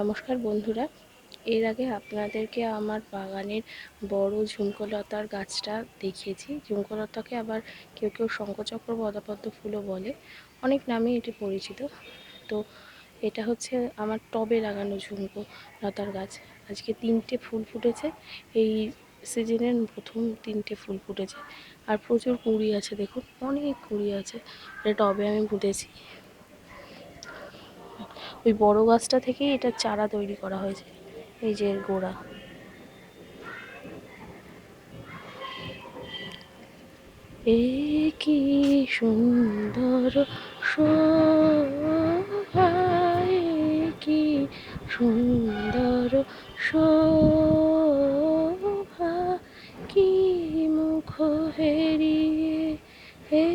নমস্কার বন্ধুরা। এর আগে আপনাদেরকে আমার বাগানের বড় ঝুমকোলতার গাছটা দেখিয়েছি। ঝুমকোলতাকে আবার কেউ কেউ শঙ্খচক্র, পদাপদ্ম ফুলও বলে। অনেক নামে এটি পরিচিত। তো এটা হচ্ছে আমার টবে লাগানো ঝুমকো লতার গাছ। আজকে তিনটে ফুল ফুটেছে। এই সিজনের প্রথম তিনটে ফুল ফুটেছে। আর প্রচুর কুঁড়ি আছে, দেখুন। অনেক কুঁড়ি আছে। এটা টবে আমি পুঁতেছি ওই বড় গাছটা থেকেই এটা চারা তৈরি করা হয়েছে, এই যে গোড়া। এ কি সুন্দর কি সুন্দর শোভা, কি মুখ হেরিয়ে, হে